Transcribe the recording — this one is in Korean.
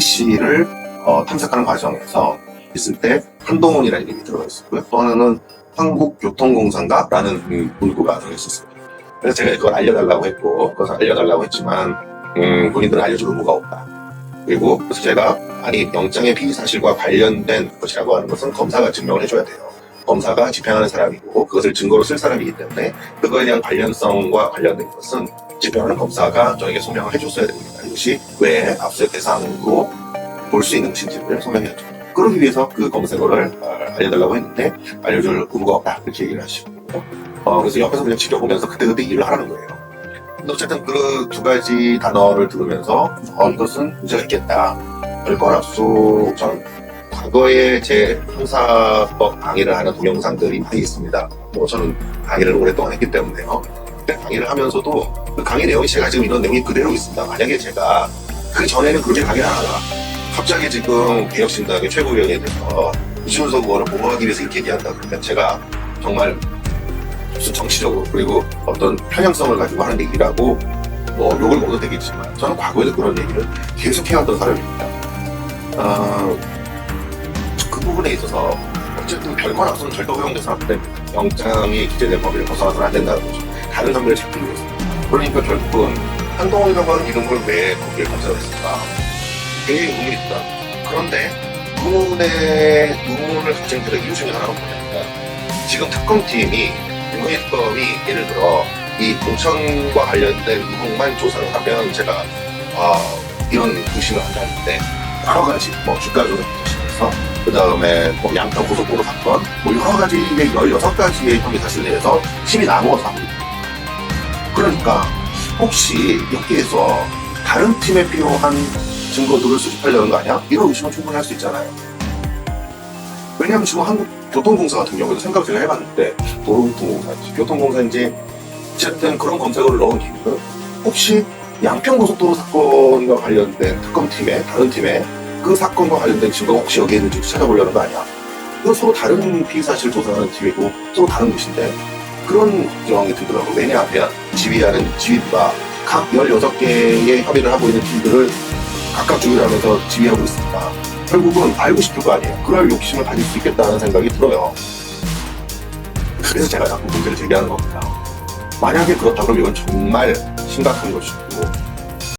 PC를 어, 탐색하는 과정에서 있을 때 한동훈이라는 이름이 들어가 있었고요. 또 하나는 한국교통공사인가라는 음, 문구가 들어 있었습니다. 그래서 제가 그걸 알려달라고 했고, 그것을 알려달라고 했지만 음, 본인들은 알려줄 의무가 없다. 그리고 그래서 제가 아니 영장의 피의 사실과 관련된 것이라고 하는 것은 검사가 증명을 해줘야 돼요. 검사가 집행하는 사람이고 그것을 증거로 쓸 사람이기 때문에 그거에 대한 관련성과 관련된 것은 집행하는 검사가 저에게 소명을 해줬어야 됩니다. 이것이 왜 압수수색 대상으로 볼 수 있는 것인지를 소명해야죠. 그러기 위해서 그 검색어를 어, 알려달라고 했는데 알려줄 의무가 없다 이렇게 얘기를 하시고 어, 그래서 옆에서 그냥 지켜보면서 그때그때 일을 하라는 거예요. 어쨌든 그 두 가지 단어를 들으면서 어, 이것은 문제가 있겠다. 별건 압수 전 과거에 제 형사법 강의를 하는 동영상들이 많이 있습니다. 뭐 저는 강의를 오랫동안 했기 때문에요. 근데 강의를 하면서도 그 강의 내용이 제가 지금 이런 내용이 그대로 있습니다. 만약에 제가 그 전에는 그렇게 강의를 안 하다가 갑자기 지금 개혁신당의 최고위원에 대해서 이준석 의원을 보호하기 위해서 이렇게 얘기한다 그러면 제가 정말 무슨 정치적으로 그리고 어떤 편향성을 가지고 하는 얘기라고 뭐 욕을 먹어도 되겠지만 저는 과거에도 그런 얘기를 계속 해왔던 사람입니다. 어, 그 부분에 있어서 어쨌든 별건 앞서는 절도 허용돼서 안 됩니다. 영장이 기재된 범위를 벗어나서는 안 된다는 거죠. 다른 선배를 찾기 위해서. 그러니까 결국은 한동훈이라고 하는 이름을 왜 거기에 검색했을까? 굉장히 의문이 있다. 그런데 의문의 의문을 가진 그 이유 중에 하나가 뭐냐면 지금 특검팀이 윤건희 특검이 예를 들어 이 공천과 관련된 의혹만 조사를 하면 제가 아 이런 의심을 한다는데 여러 가지 뭐 주가 조작 부터 그 다음에 뭐 양평 고속도로 사건 뭐 여러 가지의 16가지의 혐의 사실에 대해서 심이 나누어서 합니다. 그러니까 혹시 여기에서 다른 팀에 필요한 증거들을 수집하려는 거 아니야? 이런 의심은 충분히 할 수 있잖아요. 왜냐하면 지금 한국 교통공사 같은 경우에도 생각을 제가 해봤는데 도로교통공사인지 교통공사인지 어쨌든 그런 검색어를 넣은 이유는 혹시 양평고속도로 사건과 관련된 특검팀에 다른 팀에 그 사건과 관련된 증거가 혹시 여기에 있는지 찾아보려는 거 아니야? 이건 서로 다른 피의 사실 조사하는 팀이고 서로 다른 곳인데 그런 걱정이 들더라고. 왜냐하면 지휘하는 지휘부가 각 16개의 협의를 하고 있는 팀들을 각각 주의를 하면서 지휘하고 있으니까 결국은 알고 싶을 거 아니에요. 그럴 욕심을 가질 수 있겠다는 생각이 들어요. 그래서 제가 자꾸 문제를 제기하는 겁니다. 만약에 그렇다 그러면 이건 정말 심각한 것이고